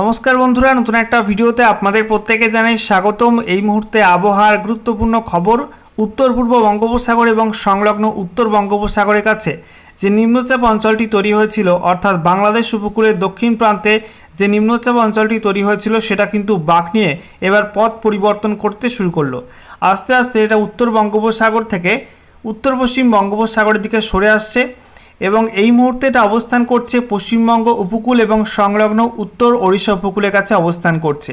নমস্কার বন্ধুরা, নতুন একটা ভিডিওতে আপনাদের প্রত্যেকে জানাই স্বাগতম। এই মুহূর্তে আবহাওয়ার গুরুত্বপূর্ণ খবর, উত্তর পূর্ব বঙ্গোপসাগর এবং সংলগ্ন উত্তর বঙ্গোপসাগরের কাছে। যে নিম্নচাপ অঞ্চলটি তৈরি হয়েছিল, অর্থাৎ বাংলাদেশ উপকূলের দক্ষিণ প্রান্তে যে নিম্নচাপ অঞ্চলটি তৈরি হয়েছিল, সেটা কিন্তু বাঁক নিয়ে এবার পথ পরিবর্তন করতে শুরু করল। আস্তে আস্তে এটা উত্তর বঙ্গোপসাগর থেকে উত্তর পশ্চিম বঙ্গোপসাগরের দিকে সরে আসছে। এবং এই মুহূর্তে এটা অবস্থান করছে পশ্চিমবঙ্গ উপকূল এবং সংলগ্ন উত্তর ওড়িশা উপকূলের কাছে অবস্থান করছে।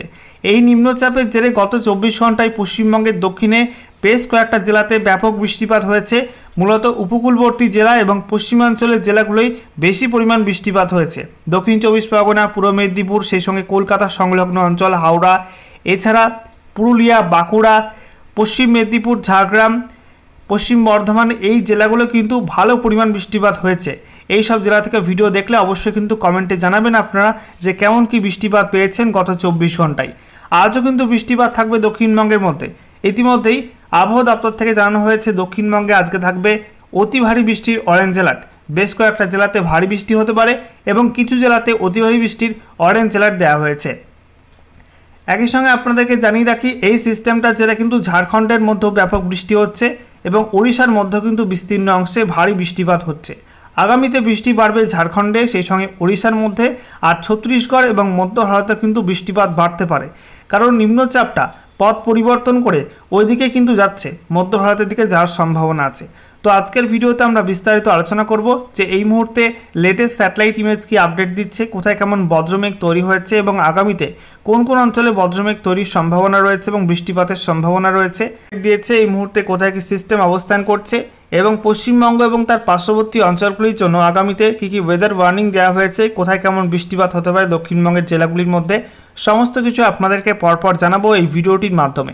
এই নিম্নচাপের জেরে গত চব্বিশ ঘন্টায় পশ্চিমবঙ্গের দক্ষিণে বেশ কয়েকটা জেলাতে ব্যাপক বৃষ্টিপাত হয়েছে। মূলত উপকূলবর্তী জেলা এবং পশ্চিমাঞ্চলের জেলাগুলোই বেশি পরিমাণ বৃষ্টিপাত হয়েছে। দক্ষিণ চব্বিশ পরগনা, পূর্ব মেদিনীপুর, সেই সঙ্গে কলকাতা সংলগ্ন অঞ্চল হাওড়া, এছাড়া পুরুলিয়া, বাঁকুড়া, পশ্চিম মেদিনীপুর, ঝাড়গ্রাম পশ্চিম বর্ধমান এই জেলাগুলো কিন্তু ভালো পরিমাণ বৃষ্টিপাত হয়েছে। এই সব জেলা থেকে ভিডিও দেখলে অবশ্যই কিন্তু কমেন্টে জানাবেন আপনারা যে কেমন কি বৃষ্টিপাত পেয়েছেন গত চব্বিশ ঘন্টায় আজও কিন্তু বৃষ্টিপাত থাকবে দক্ষিণবঙ্গের মধ্যে। ইতিমধ্যেই আবহাওয়া দপ্তর থেকে জানানো হয়েছে দক্ষিণবঙ্গে আজকে থাকবে অতি ভারী বৃষ্টির অরেঞ্জ অ্যালার্ট। বেশ কয়েকটা জেলাতে ভারী বৃষ্টি হতে পারে এবং কিছু জেলাতে অতি ভারী বৃষ্টির অরেঞ্জ অ্যালার্ট দেওয়া হয়েছে। একই সঙ্গে আপনাদেরকে জানিয়ে রাখি, এই সিস্টেমটা যেটা কিন্তু ঝাড়খণ্ডের মধ্যেও ব্যাপক বৃষ্টি হচ্ছে। এবং ওড়িশার মধ্যেও কিন্তু বিস্তীর্ণ অংশে ভারী বৃষ্টিপাত হচ্ছে। আগামীতে বৃষ্টি বাড়বে ঝাড়খণ্ডে, সেই সঙ্গে ওড়িশার মধ্যে, আর ছত্তিশগড় এবং মধ্য ভারতে কিন্তু বৃষ্টিপাত বাড়তে পারে। কারণ নিম্নচাপটা পথ পরিবর্তন করে ওইদিকে কিন্তু যাচ্ছে, মধ্য ভারতের দিকে যাওয়ার সম্ভাবনা আছে। তো আজকের ভিডিওতে আমরা বিস্তারিত আলোচনা করব যে এই মুহূর্তে লেটেস্ট স্যাটেলাইট ইমেজ কি আপডেট দিচ্ছে, কোথায় কেমন বজ্রমেঘ তৈরি হয়েছে এবং আগামীতে কোন কোন অঞ্চলে বজ্রমেঘ তৈরির সম্ভাবনা রয়েছে এবং বৃষ্টিপাতের সম্ভাবনা রয়েছে দিয়েছে এই মুহূর্তে কোথায় কি সিস্টেম অবস্থান করছে এবং পশ্চিমবঙ্গ এবং তার পার্শ্ববর্তী অঞ্চলগুলির জন্য আগামীতে কী কী ওয়েদার ওয়ার্নিং দেওয়া হয়েছে, কোথায় কেমন বৃষ্টিপাত হতে পারে দক্ষিণবঙ্গের জেলাগুলির মধ্যে, সমস্ত কিছু আপনাদেরকে পরপর জানাব এই ভিডিওটির মাধ্যমে।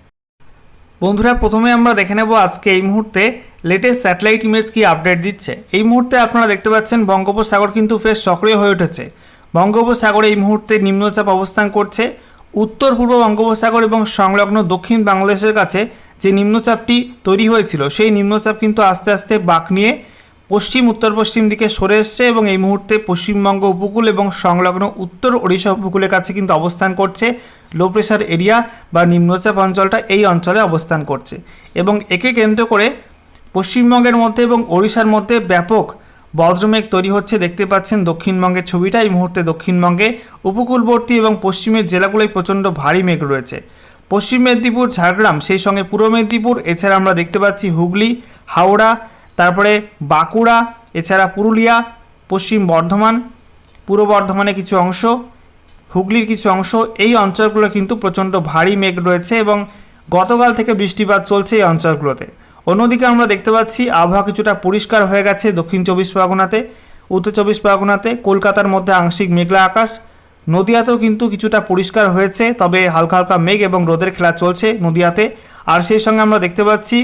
বন্ধুরা, প্রথমে আমরা দেখে নেব আজকে এই মুহূর্তে লেটেস্ট স্যাটেলাইট ইমেজ কি আপডেট দিচ্ছে। এই মুহূর্তে আপনারা দেখতে পাচ্ছেন বঙ্গোপসাগর কিন্তু ফের সক্রিয় হয়ে উঠেছে। বঙ্গোপসাগরে এই মুহূর্তে নিম্নচাপ অবস্থান করছে। উত্তর, পূর্ব বঙ্গোপসাগর এবং সংলগ্ন দক্ষিণ বাংলাদেশের কাছে যে নিম্নচাপটি তৈরি হয়েছিল, সেই নিম্নচাপ কিন্তু আস্তে আস্তে বাঁক নিয়ে পশ্চিম, উত্তর পশ্চিম দিকে সরে এসছে এবং এই মুহূর্তে পশ্চিমবঙ্গ উপকূল এবং সংলগ্ন উত্তর ওড়িশা উপকূলের কাছে কিন্তু অবস্থান করছে। লো প্রেশার এরিয়া বা নিম্নচাপ অঞ্চলটা এই অঞ্চলে অবস্থান করছে এবং একে কেন্দ্র করে পশ্চিমবঙ্গের মধ্যে এবং ওড়িশার মধ্যে ব্যাপক বজ্রমেঘ তৈরি হচ্ছে। দেখতে পাচ্ছেন দক্ষিণবঙ্গের ছবিটা। এই মুহূর্তে দক্ষিণবঙ্গে উপকূলবর্তী এবং পশ্চিমের জেলাগুলোয় প্রচণ্ড ভারী মেঘ রয়েছে। পশ্চিম মেদিনীপুর, ঝাড়গ্রাম, সেই সঙ্গে পূর্ব মেদিনীপুর, এছাড়া আমরা দেখতে পাচ্ছি হুগলি, হাওড়া তারপরে বাঁকুড়া, এছাড়া পুরুলিয়া, পশ্চিম বর্ধমান, পূর্ব বর্ধমানের কিছু অংশ, হুগলির কিছু অংশ, এই অঞ্চলগুলো কিন্তু প্রচণ্ড ভারী মেঘ রয়েছে এবং গতকাল থেকে বৃষ্টিপাত চলছে এই অঞ্চলগুলোতে। অন্যদিকে আমরা দেখতে পাচ্ছি, আবহাওয়া কিছুটা পরিষ্কার হয়ে গেছে দক্ষিণ চব্বিশ পরগনাতে, উত্তর চব্বিশ পরগনাতে, কলকাতার মধ্যে আংশিক মেঘলা আকাশ, নদিয়াতেও কিন্তু কিছুটা পরিষ্কার হয়েছে, তবে হালকা হালকা মেঘ এবং রোদের খেলা চলছে নদিয়াতে। আর সেই সঙ্গে আমরা দেখতে পাচ্ছি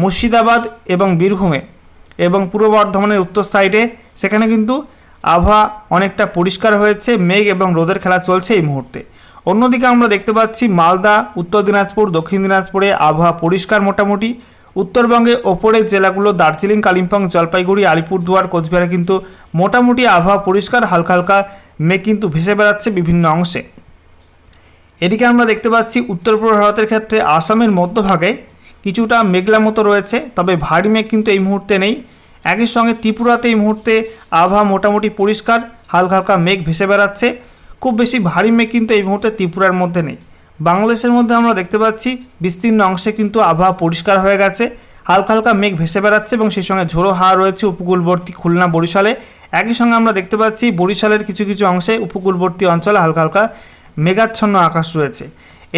মুর্শিদাবাদ এবং বীরভূমে। এবং পূর্ব বর্ধমানের উত্তর সাইডে। সেখানে কিন্তু আবহাওয়া অনেকটা পরিষ্কার হয়েছে, মেঘ এবং রোদের খেলা চলছে এই মুহূর্তে। অন্যদিকে আমরা দেখতে পাচ্ছি মালদা, উত্তর দিনাজপুর, দক্ষিণ দিনাজপুরে আবহাওয়া পরিষ্কার মোটামুটি। উত্তরবঙ্গে ওপরের জেলাগুলো দার্জিলিং, কালিম্পং, জলপাইগুড়ি, আলিপুরদুয়ার, কোচবিহারে কিন্তু মোটামুটি আবহাওয়া পরিষ্কার, হালকা হালকা মেঘ কিন্তু ভেসে বেড়াচ্ছে বিভিন্ন অংশে। এদিকে আমরা দেখতে পাচ্ছি উত্তর পূর্ব ভারতের ক্ষেত্রে আসামের মধ্যভাগে কিছুটা মেঘলা মতো রয়েছে, তবে ভারী মেঘ কিন্তু এই মুহূর্তে নেই। একই সঙ্গে ত্রিপুরাতে এই মুহূর্তে আবহাওয়া মোটামুটি পরিষ্কার হালকা হালকা মেঘ ভেসে বেড়াচ্ছে। খুব বেশি ভারী মেঘ কিন্তু এই মুহূর্তে ত্রিপুরার মধ্যে নেই। বাংলাদেশের মধ্যে আমরা দেখতে পাচ্ছি, বিস্তীর্ণ অংশে কিন্তু আবহাওয়া পরিষ্কার হয়ে গেছে। হালকা হালকা মেঘ ভেসে বেড়াচ্ছে এবং সেই সঙ্গে ঝোড়ো হাওয়া রয়েছে উপকূলবর্তী খুলনা, বরিশালে। একই সঙ্গে আমরা দেখতে পাচ্ছি, বরিশালের কিছু কিছু অংশে উপকূলবর্তী অঞ্চলে হালকা হালকা মেঘাচ্ছন্ন আকাশ রয়েছে।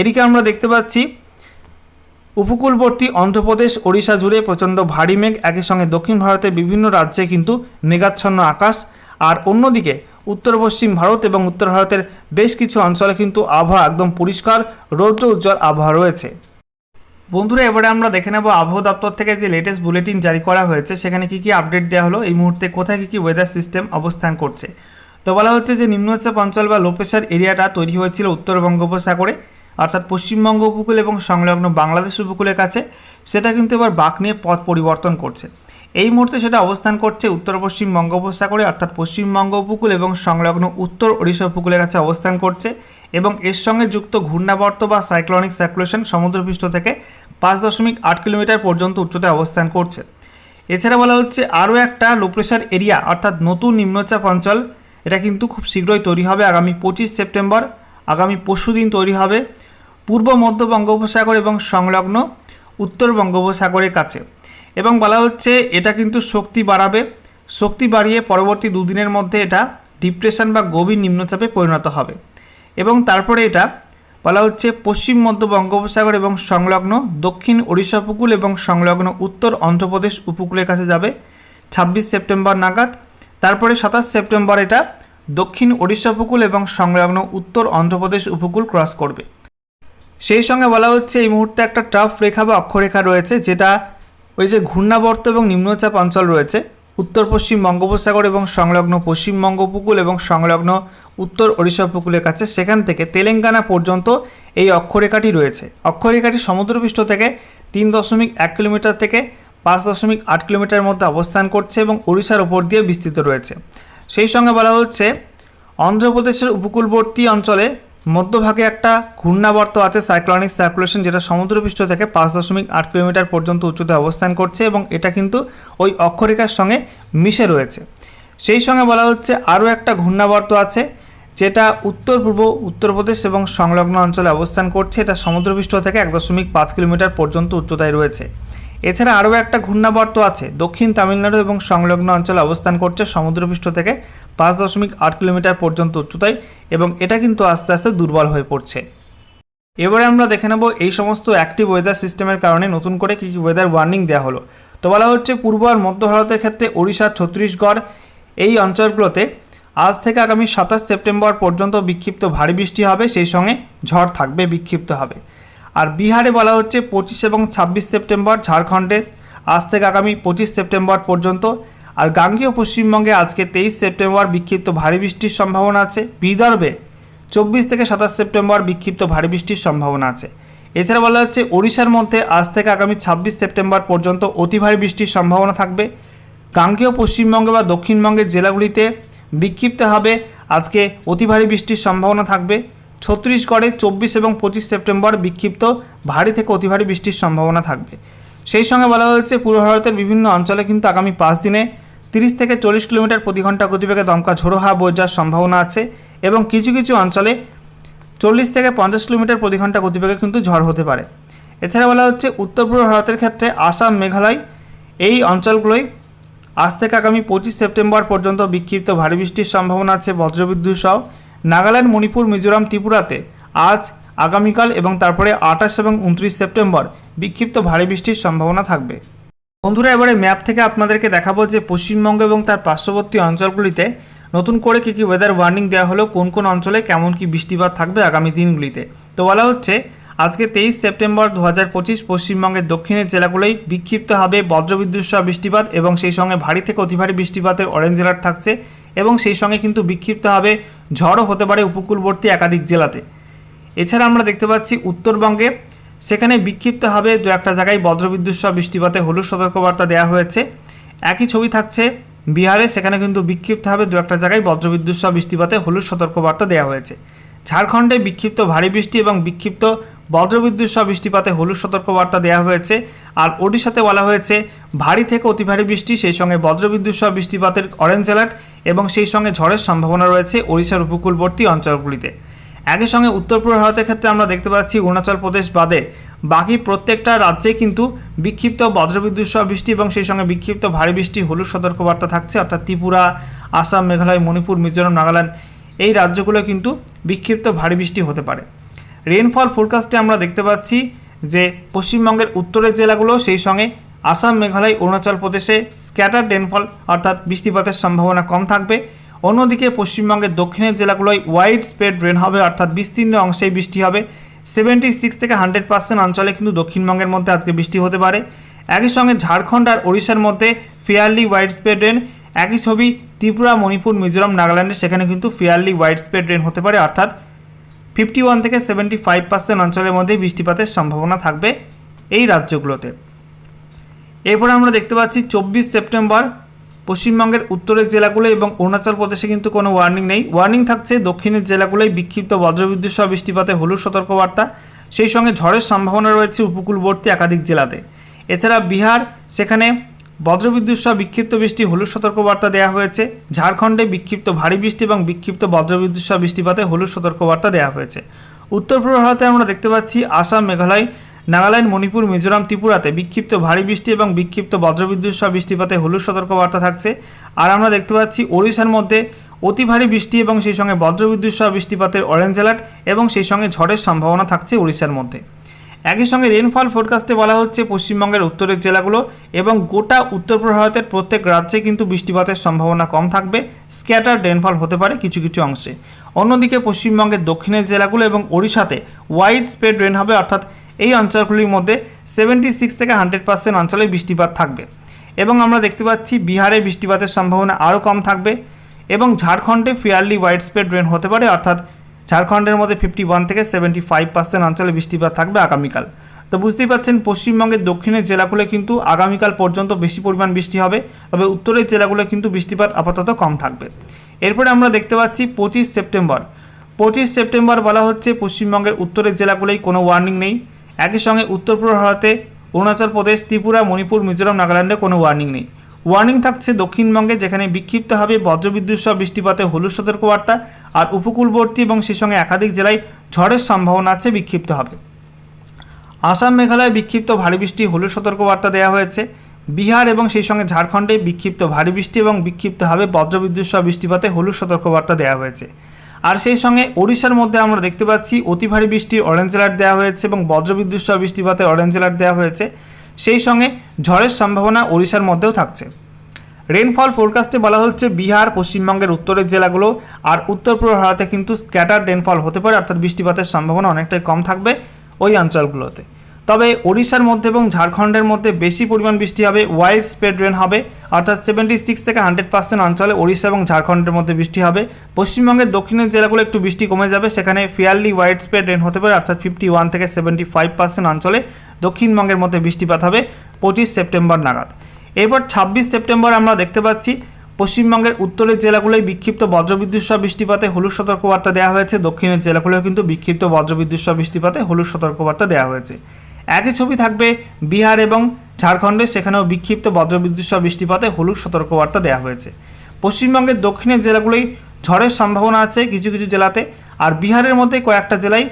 এদিকে আমরা দেখতে পাচ্ছি উপকূলবর্তী অন্ধ্রপ্রদেশ, ওড়িশা জুড়ে প্রচণ্ড ভারী মেঘ, একই সঙ্গে দক্ষিণ ভারতের বিভিন্ন রাজ্যে কিন্তু মেঘাচ্ছন্ন আকাশ। আর অন্যদিকে উত্তর পশ্চিম ভারত এবং উত্তর ভারতের বেশ কিছু অঞ্চলে কিন্তু আবহাওয়া একদম পরিষ্কার, রৌদ্র উজ্জ্বল আবহাওয়া রয়েছে। বন্ধুরা, এবারে আমরা দেখে নেব আবহাওয়া দপ্তর থেকে যে লেটেস্ট বুলেটিন জারি করা হয়েছে, সেখানে কি কি আপডেট দেওয়া হলো, এই মুহূর্তে কোথায় কি কি ওয়েদার সিস্টেম অবস্থান করছে। তো বলা হচ্ছে যে নিম্নচাপ অঞ্চল বা লো প্রেশার এরিয়াটা তৈরি হয়েছিল উত্তর বঙ্গোপসাগরে। অর্থাৎ পশ্চিমবঙ্গ উপকূল এবং সংলগ্ন বাংলাদেশ উপকূলের কাছে, সেটা কিন্তু এবার বাঁক নিয়ে পথ পরিবর্তন করছে। এই মুহূর্তে সেটা অবস্থান করছে উত্তর পশ্চিম বঙ্গোপসাগরে, অর্থাৎ পশ্চিমবঙ্গ উপকূল এবং সংলগ্ন উত্তর ওড়িশা উপকূলের কাছে অবস্থান করছে এবং এর সঙ্গে যুক্ত ঘূর্ণাবর্ত বা সাইক্লনিক সার্কুলেশন সমুদ্রপৃষ্ঠ থেকে পাঁচ দশমিক আট কিলোমিটার পর্যন্ত উচ্চতায় অবস্থান করছে। এছাড়া বলা হচ্ছে আরও একটা লো প্রেশার এরিয়া অর্থাৎ নতুন নিম্নচাপ অঞ্চল। এটা কিন্তু খুব শীঘ্রই তৈরি হবে, আগামী পঁচিশ সেপ্টেম্বর, আগামী পরশু দিন তৈরি হবে। পূর্ব মধ্য বঙ্গোপসাগর এবং সংলগ্ন উত্তর বঙ্গোপসাগরের কাছে। এবং বলা হচ্ছে, এটা কিন্তু শক্তি বাড়াবে। শক্তি বাড়িয়ে পরবর্তী দুদিনের মধ্যে এটা ডিপ্রেশন বা গভীর নিম্নচাপে পরিণত হবে। এবং তারপরে এটা বলা হচ্ছে, পশ্চিম মধ্য বঙ্গোপসাগর এবং সংলগ্ন দক্ষিণ ওড়িশা উপকূল এবং সংলগ্ন উত্তর অন্ধ্রপ্রদেশ উপকূলের কাছে যাবে। ছাব্বিশ সেপ্টেম্বর নাগাদ। তারপরে সাতাশ সেপ্টেম্বর এটা দক্ষিণ ওড়িশা উপকূল এবং সংলগ্ন উত্তর অন্ধ্রপ্রদেশ উপকূল ক্রস করবে। সেই সঙ্গে বলা হচ্ছে, এই মুহূর্তে একটা টাফ রেখা বা অক্ষরেখা রয়েছে, যেটা ওই যে ঘূর্ণাবর্ত এবং নিম্নচাপ অঞ্চল রয়েছে। উত্তর, পশ্চিম বঙ্গোপসাগর এবং সংলগ্ন পশ্চিমবঙ্গ উপকূল এবং সংলগ্ন উত্তর ওড়িশা উপকূলের কাছে, সেখান থেকে তেলেঙ্গানা পর্যন্ত এই অক্ষরেখাটি রয়েছে। অক্ষরেখাটি সমুদ্রপৃষ্ঠ থেকে তিন দশমিক এক কিলোমিটার থেকে পাঁচ দশমিক আট কিলোমিটার মধ্যে অবস্থান করছে এবং ওড়িশার ওপর দিয়ে বিস্তৃত রয়েছে। সেই সঙ্গে বলা হচ্ছে, অন্ধ্রপ্রদেশের উপকূলবর্তী অঞ্চলে মধ্যভাগে একটা ঘূর্ণাবর্ত আছে সাইক্লনিক সার্কুলেশন যেটা সমুদ্রপৃষ্ঠ থেকে পাঁচ দশমিক আট কিলোমিটার পর্যন্ত উচ্চতায় অবস্থান করছে এবং এটা কিন্তু ওই অক্ষরেখার সঙ্গে মিশে রয়েছে। সেই সঙ্গে বলা হচ্ছে আরও একটা ঘূর্ণাবর্ত আছে, যেটা উত্তর পূর্ব উত্তরপ্রদেশ এবং সংলগ্ন অঞ্চলে অবস্থান করছে। এটা সমুদ্রপৃষ্ঠ থেকে এক দশমিক পাঁচ কিলোমিটার পর্যন্ত উচ্চতায় রয়েছে। এছাড়া আরও একটা ঘূর্ণাবর্ত আছে। দক্ষিণ তামিলনাড়ু এবং সংলগ্ন অঞ্চলে অবস্থান করছে সমুদ্রপৃষ্ঠ থেকে পাঁচ দশমিক আট কিলোমিটার পর্যন্ত উচ্চতায় এবং এটা কিন্তু আস্তে আস্তে দুর্বল হয়ে পড়ছে। এবারে আমরা দেখে নেব এই সমস্ত অ্যাক্টিভ ওয়েদার সিস্টেমের কারণে নতুন করে কী কী ওয়েদার ওয়ার্নিং দেওয়া হলো। তো বলা হচ্ছে পূর্ব আর মধ্য ভারতের ক্ষেত্রে ওড়িশা, ছত্তিশগড় এই অঞ্চলগুলোতে আজ থেকে আগামী সাতাশ সেপ্টেম্বর পর্যন্ত বিক্ষিপ্ত ভারী বৃষ্টি হবে, সেই সঙ্গে ঝড় থাকবে, বিক্ষিপ্ত হবে। আর বিহারে বলা হচ্ছে পঁচিশ এবং ছাব্বিশ সেপ্টেম্বর ঝাড়খণ্ডে, আজ থেকে আগামী পঁচিশ সেপ্টেম্বর পর্যন্ত। আর গাঙ্গীয় পশ্চিমবঙ্গে আজকে তেইশ সেপ্টেম্বর বিক্ষিপ্ত ভারী বৃষ্টির সম্ভাবনা আছে। বিদর্ভে চব্বিশ থেকে সাতাশ সেপ্টেম্বর বিক্ষিপ্ত ভারী বৃষ্টির সম্ভাবনা আছে। এছাড়া বলা হচ্ছে ওড়িশার মধ্যে আজ থেকে আগামী ছাব্বিশ সেপ্টেম্বর পর্যন্ত অতি ভারী বৃষ্টির সম্ভাবনা থাকবে। গাঙ্গেয় পশ্চিমবঙ্গে বা দক্ষিণবঙ্গের জেলাগুলিতে বিক্ষিপ্ত হবে আজকে অতি ভারী বৃষ্টির সম্ভাবনা থাকবে। ছত্তিশগড়ে চব্বিশ এবং পঁচিশ সেপ্টেম্বর বিক্ষিপ্ত ভারী থেকে অতি ভারী বৃষ্টির সম্ভাবনা থাকবে। সেই সঙ্গে বলা হয়েছে, পূর্ব ভারতের বিভিন্ন অঞ্চলে কিন্তু আগামী পাঁচ দিনে তিরিশ থেকে চল্লিশ কিলোমিটার প্রতি ঘণ্টা গতিবেগে দমকা ঝোড়ো হাওয়া যাওয়ার সম্ভাবনা আছে এবং কিছু কিছু অঞ্চলে চল্লিশ থেকে পঞ্চাশ কিলোমিটার প্রতি ঘণ্টা গতিবেগে কিন্তু ঝড় হতে পারে। এছাড়া বলা হচ্ছে, উত্তর পূর্ব ভারতের ক্ষেত্রে আসাম, মেঘালয় এই অঞ্চলগুলোই আজ থেকে আগামী পঁচিশ সেপ্টেম্বর পর্যন্ত বিক্ষিপ্ত ভারী বৃষ্টির সম্ভাবনা আছে বজ্রবিদ্যুৎ সহ নাগাল্যান্ড, মণিপুর, মিজোরাম, ত্রিপুরাতে আজ, আগামীকাল এবং তারপরে আঠাশ এবং উনত্রিশ সেপ্টেম্বর বিক্ষিপ্ত ভারী বৃষ্টির সম্ভাবনা থাকবে। বন্ধুরা, এবারে ম্যাপ থেকে আপনাদেরকে দেখাবো যে পশ্চিমবঙ্গ এবং তার পার্শ্ববর্তী অঞ্চলগুলিতে নতুন করে কী কী ওয়েদার ওয়ার্নিং দেওয়া হলো, কোন কোন অঞ্চলে কেমন কী বৃষ্টিপাত থাকবে আগামী দিনগুলিতে। তো বলা হচ্ছে আজকে তেইশ সেপ্টেম্বর দু হাজার পঁচিশ পশ্চিমবঙ্গের দক্ষিণের জেলাগুলোই বিক্ষিপ্ত হবে বজ্রবিদ্যুৎ সহ বৃষ্টিপাত এবং সেই সঙ্গে ভারী থেকে অতি ভারী বৃষ্টিপাতের অরেঞ্জ অ্যালার্ট থাকছে এবং সেই সঙ্গে কিন্তু বিক্ষিপ্ত হবে ঝড়ও হতে পারে উপকূলবর্তী একাধিক জেলাতে। এছাড়া আমরা দেখতে পাচ্ছি উত্তরবঙ্গে সেখানে বিক্ষিপ্ত হবে দু একটা জায়গায় বজ্রবিদ্যুৎ সহ বৃষ্টিপাতে হলুদ সতর্কবার্তা দেওয়া হয়েছে। একই ছবি থাকছে বিহারে, সেখানে কিন্তু বিক্ষিপ্ত হবে দু একটা জায়গায় বজ্রবিদ্যুৎ সহ বৃষ্টিপাতে হলুদ সতর্কবার্তা দেওয়া হয়েছে। ঝাড়খণ্ডে বিক্ষিপ্ত ভারী বৃষ্টি এবং বিক্ষিপ্ত বজ্রবিদ্যুৎ সহ বৃষ্টিপাতে হলুদ সতর্কবার্তা দেওয়া হয়েছে। আর ওডিশাতে বলা হয়েছে, ভারী থেকে অতি ভারী বৃষ্টি, সেই সঙ্গে বজ্রবিদ্যুৎ সহ বৃষ্টিপাতের অরেঞ্জ অ্যালার্ট এবং সেই সঙ্গে ঝড়ের সম্ভাবনা রয়েছে ওড়িশার উপকূলবর্তী অঞ্চলগুলিতে। একই সঙ্গে উত্তর পূর্ব ভারতের ক্ষেত্রে আমরা দেখতে পাচ্ছি, অরুণাচল প্রদেশ বাদে বাকি প্রত্যেকটা রাজ্যে কিন্তু বিক্ষিপ্ত বজ্রবিদ্যুৎ সহ বৃষ্টি এবং সেই সঙ্গে বিক্ষিপ্ত ভারী বৃষ্টি, হলুদ সতর্কবার্তা থাকছে। অর্থাৎ ত্রিপুরা, আসাম, মেঘালয়, মণিপুর, মিজোরাম, নাগাল্যান্ড এই রাজ্যগুলো কিন্তু বিক্ষিপ্ত ভারী বৃষ্টি হতে পারে। রেনফল ফোরকাস্টে আমরা দেখতে পাচ্ছি যে পশ্চিমবঙ্গের উত্তরের জেলাগুলো সেই সঙ্গে আসাম, মেঘালয়, অরুণাচল প্রদেশে স্ক্যাটার রেনফল অর্থাৎ বৃষ্টিপাতের সম্ভাবনা কম থাকবে। অন্যদিকে পশ্চিমবঙ্গের দক্ষিণের জেলাগুলোয় ওয়াইড স্প্রেড রেন হবে অর্থাৎ বিস্তীর্ণ অংশেই বৃষ্টি হবে। সেভেন্টি সিক্স থেকে হান্ড্রেড পার্সেন্ট অঞ্চলে কিন্তু দক্ষিণবঙ্গের মধ্যে আজকে বৃষ্টি হতে পারে। একই সঙ্গে ঝাড়খণ্ড আর ওড়িশার মধ্যে ফেয়ারলি ওয়াইড স্প্রেড রেন একই ছবি ত্রিপুরা, মণিপুর, মিজোরাম, নাগাল্যান্ডে সেখানে কিন্তু ফেয়ারলি ওয়াইড স্প্রেড রেন হতে পারে অর্থাৎ ফিফটি ওয়ান থেকে সেভেন্টি ফাইভ পার্সেন্ট অঞ্চলের মধ্যে বৃষ্টিপাতের সম্ভাবনা থাকবে এই রাজ্যগুলোতে। এরপর আমরা দেখতে পাচ্ছি চব্বিশ সেপ্টেম্বর পশ্চিমবঙ্গের উত্তরের জেলাগুলো এবং অরুণাচল প্রদেশে কিন্তু কোনো ওয়ার্নিং নেই। ওয়ার্নিং থাকছে দক্ষিণের জেলাগুলোয় বিক্ষিপ্ত বজ্রবিদ্যুৎ সহ বৃষ্টিপাতে হলুদ সতর্কবার্তা। সেই সঙ্গে ঝড়ের সম্ভাবনা রয়েছে উপকূলবর্তী একাধিক জেলাতে। এছাড়া বিহার, সেখানে বজ্রবিদ্যুৎ সহ বিক্ষিপ্ত বৃষ্টি, হলুদ সতর্কবার্তা দেওয়া হয়েছে। ঝাড়খণ্ডে বিক্ষিপ্ত ভারী বৃষ্টি এবং বিক্ষিপ্ত বজ্রবিদ্যুৎ সহ বৃষ্টিপাতে হলুদ সতর্কবার্তা দেওয়া হয়েছে। উত্তর পূর্ব ভারতে আমরা দেখতে পাচ্ছি আসাম, মেঘালয়, নাগাল্যান্ড, মণিপুর, মিজোরাম, ত্রিপুরাতে বিক্ষিপ্ত ভারী বৃষ্টি এবং বিক্ষিপ্ত বজ্রবিদ্যুৎ সহ বৃষ্টিপাতে হলুদ সতর্কবার্তা থাকছে। আর আমরা দেখতে পাচ্ছি ওড়িশার মধ্যে অতি ভারী বৃষ্টি এবং সেই সঙ্গে বজ্রবিদ্যুৎ সহ বৃষ্টিপাতের অরেঞ্জ অ্যালার্ট এবং সেই সঙ্গে ঝড়ের সম্ভাবনা থাকছে ওড়িশার মধ্যে। একই সঙ্গে রেনফল ফোরকাস্টে বলা হচ্ছে পশ্চিমবঙ্গের উত্তরের জেলাগুলো এবং গোটা উত্তর ভারতের প্রত্যেক রাজ্যে কিন্তু বৃষ্টিপাতের সম্ভাবনা কম থাকবে। স্ক্যাটার রেনফল হতে পারে কিছু কিছু অংশে। অন্যদিকে পশ্চিমবঙ্গের দক্ষিণের জেলাগুলো এবং ওড়িশাতে ওয়াইড স্প্রেড রেন হবে, অর্থাৎ এই অঞ্চলগুলির মধ্যে সেভেন্টি সিক্স থেকে হান্ড্রেড পার্সেন্ট অঞ্চলে বৃষ্টিপাত থাকবে। এবং আমরা দেখতে পাচ্ছি বিহারে বৃষ্টিপাতের সম্ভাবনা আরও কম থাকবে এবং ঝাড়খণ্ডে ফিয়ারলি ওয়াইড স্প্রেড রেন হতে পারে, অর্থাৎ ঝাড়খণ্ডের মধ্যে ফিফটি ওয়ান থেকে সেভেন্টি ফাইভ পার্সেন্ট অঞ্চলে বৃষ্টিপাত থাকবে আগামীকাল। তো বুঝতেই পারছেন পশ্চিমবঙ্গের দক্ষিণের জেলাগুলো কিন্তু আগামীকাল পর্যন্ত বেশি পরিমাণ বৃষ্টি হবে, তবে উত্তরের জেলাগুলো কিন্তু বৃষ্টিপাত আপাতত কম থাকবে। এরপরে আমরা দেখতে পাচ্ছি পঁচিশ সেপ্টেম্বর। পঁচিশ সেপ্টেম্বর বলা হচ্ছে পশ্চিমবঙ্গের উত্তরের জেলাগুলোই কোনো ওয়ার্নিং নেই। একই সঙ্গে উত্তর পূর্ব ভারতে অরুণাচল প্রদেশ, ত্রিপুরা, মণিপুর, মিজোরাম, নাগাল্যান্ডে কোনো ওয়ার্নিং নেই। ওয়ার্নিং থাকছে দক্ষিণবঙ্গে যেখানে বিক্ষিপ্তভাবে বজ্রবিদ্যুৎ সহ বৃষ্টিপাতে হলুদ সতর্কবার্তা আর উপকূলবর্তী এবং সেই সঙ্গে একাধিক জেলায় ঝড়ের সম্ভাবনা আছে, বিক্ষিপ্ত হবে। আসাম, মেঘালয়ে বিক্ষিপ্ত ভারী বৃষ্টি, হলুদ সতর্কবার্তা দেওয়া হয়েছে। বিহার এবং সেই সঙ্গে ঝাড়খণ্ডে বিক্ষিপ্ত ভারী বৃষ্টি এবং বিক্ষিপ্তভাবে বজ্রবিদ্যুৎ সহ বৃষ্টিপাতে হলুদ সতর্কবার্তা দেওয়া হয়েছে। আর সেই সঙ্গে ওড়িশার মধ্যে আমরা দেখতে পাচ্ছি, অতি ভারী বৃষ্টির অরেঞ্জ অ্যালার্ট দেওয়া হয়েছে এবং বজ্রবিদ্যুৎ সহ বৃষ্টিপাতে অরেঞ্জ অ্যালার্ট দেওয়া হয়েছে। সেই সঙ্গে ঝড়ের সম্ভাবনা ওড়িশার মধ্যেও থাকছে। রেনফল ফোরকাস্টে বলা হচ্ছে বিহার, পশ্চিমবঙ্গের উত্তরের জেলাগুলো আর উত্তর পূর্ব ভারতে কিন্তু স্ক্যাটার রেনফল হতে পারে, অর্থাৎ বৃষ্টিপাতের সম্ভাবনা অনেকটাই কম থাকবে ওই অঞ্চলগুলোতে। তবে ওড়িশার মধ্যে এবং ঝাড়খণ্ডের মধ্যে বেশি পরিমাণ বৃষ্টি হবে ওয়াইড স্প্রেড রেন হবে, অর্থাৎ সেভেন্টি সিক্স থেকে হান্ড্রেড পার্সেন্ট অঞ্চলে ওড়িশা এবং ঝাড়খণ্ডের মধ্যে বৃষ্টি হবে। পশ্চিমবঙ্গের দক্ষিণের জেলাগুলো একটু বৃষ্টি কমে যাবে, সেখানে ফিয়ারলি ওয়াইড স্প্রেড রেন হতে পারে, অর্থাৎ ফিফটি ওয়ান থেকে সেভেন্টি ফাইভ পার্সেন্ট অঞ্চলে দক্ষিণবঙ্গের মধ্যে বৃষ্টিপাত হবে পঁচিশ সেপ্টেম্বর নাগাদ। এরপর ছাব্বিশ সেপ্টেম্বর আমরা দেখতে পাচ্ছি, পশ্চিমবঙ্গের উত্তরের জেলাগুলোয় বিক্ষিপ্ত বজ্রবিদ্যুৎ সহ বৃষ্টিপাতে হলুদ সতর্কবার্তা দেওয়া হয়েছে, দক্ষিণের জেলাগুলোয় কিন্তু বিক্ষিপ্ত বজ্রবিদ্যুৎ সহ বৃষ্টিপাতে হলুদ সতর্কবার্তা দেওয়া হয়েছে। একই ছবি থাকবে বিহার এবং ঝাড়খণ্ডে, সেখানেও বিক্ষিপ্ত বজ্রবিদ্যুৎ সহ বৃষ্টিপাতে হলুদ সতর্কবার্তা দেওয়া হয়েছে। পশ্চিমবঙ্গের দক্ষিণের জেলাগুলোই ঝড়ের সম্ভাবনা আছে কিছু কিছু জেলাতে, আর বিহারের মধ্যে কয়েকটা জেলায়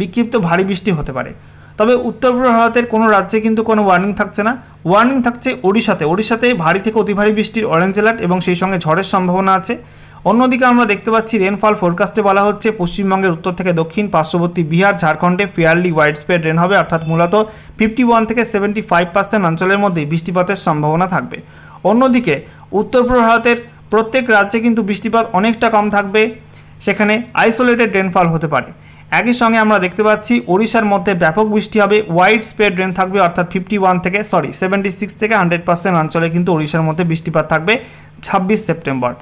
বিক্ষিপ্ত ভারী বৃষ্টি হতে পারে। তবে উত্তর পূর্ব ভারতের কোনো রাজ্যে কিন্তু কোনো ওয়ার্নিং থাকছে না। ওয়ার্নিং থাকছে ওড়িশাতে। ওড়িশাতে ভারী থেকে অতি ভারী বৃষ্টির অরেঞ্জ অ্যালার্ট এবং সেই সঙ্গে ঝড়ের সম্ভাবনা আছে। অন্যদিকে আমরা দেখতে পাচ্ছি রেনফল ফোরকাস্টে বলা হচ্ছে পশ্চিমবঙ্গের উত্তর থেকে দক্ষিণ, পার্শ্ববর্তী বিহার, ঝাড়খণ্ডে ফেয়ারলি ওয়াইড স্প্রেড রেন হবে, অর্থাৎ মূলত ফিফটি ওয়ান থেকে সেভেন্টি ফাইভ পার্সেন্ট অঞ্চলের মধ্যে বৃষ্টিপাতের সম্ভাবনা থাকবে। অন্যদিকে উত্তর পূর্ব ভারতের প্রত্যেক রাজ্যে কিন্তু বৃষ্টিপাত অনেকটা কম থাকবে। সেখানে আইসোলেটেড রেনফল হতে পারে। একই সঙ্গে আমরা দেখতে পাচ্ছি ওড়িশার মধ্যে ব্যাপক বৃষ্টি হবে ওয়াইড স্প্রেড রেন থাকবে, অর্থাৎ ফিফটি ওয়ান থেকে সরি সেভেন্টি সিক্স থেকে হান্ড্রেড পার্সেন্ট অঞ্চলে কিন্তু ওড়িশার মধ্যে বৃষ্টিপাত থাকবে ছাব্বিশ সেপ্টেম্বর।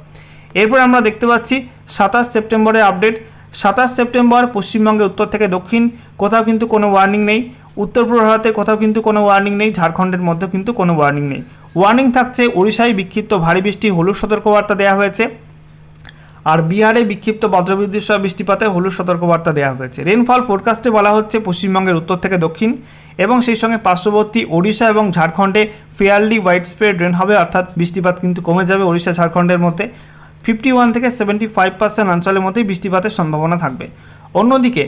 এরপর আমরা দেখতে পাচ্ছি সাতাশ সেপ্টেম্বরের আপডেট। সাতাশ সেপ্টেম্বর পশ্চিমবঙ্গের উত্তর থেকে দক্ষিণ, কোথাও কিন্তু কোনো ওয়ার্নিং নেই। উত্তর পূর্ব ভারতে কোথাও কিন্তু কোনো ওয়ার্নিং নেই। ঝাড়খণ্ডের মধ্যেও কিন্তু কোনো ওয়ার্নিং নেই। ওয়ার্নিং থাকছে, ওড়িশায় বিক্ষিপ্ত ভারী বৃষ্টি, হলুদ সতর্কবার্তা দেওয়া হয়েছে। আর বিহারে বিক্ষিপ্ত বজ্রবিদ্যুৎ সহ বৃষ্টিপাতে হলুদ সতর্কবার্তা দেওয়া হয়েছে। রেনফল ফোরকাস্টে বলা হচ্ছে পশ্চিমবঙ্গের উত্তর থেকে দক্ষিণ এবং সেই সঙ্গে পার্শ্ববর্তী ওড়িশা এবং ঝাড়খণ্ডে ফেয়ারলি ওয়াইড স্প্রেড রেন হবে, অর্থাৎ বৃষ্টিপাত কিন্তু কমে যাবে ওড়িশা, ঝাড়খণ্ডের মধ্যে। ফিফটি ওয়ান থেকে সেভেন্টি ফাইভ পার্সেন্ট অঞ্চলের মধ্যেই বৃষ্টিপাতের সম্ভাবনা থাকবে। অন্যদিকে,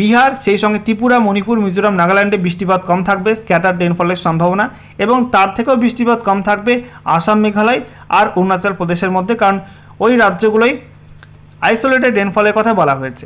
বিহার, সেই সঙ্গে ত্রিপুরা, মণিপুর, মিজোরাম, নাগাল্যান্ডে বৃষ্টিপাত কম থাকবে স্ক্যাটার রেনফলের সম্ভাবনা এবং তার থেকেও বৃষ্টিপাত কম থাকবে আসাম, মেঘালয় আর অরুণাচল প্রদেশের মধ্যে। কারণ ওই রাজ্যগুলোই আইসোলেটেড রেনফলের কথা বলা হয়েছে।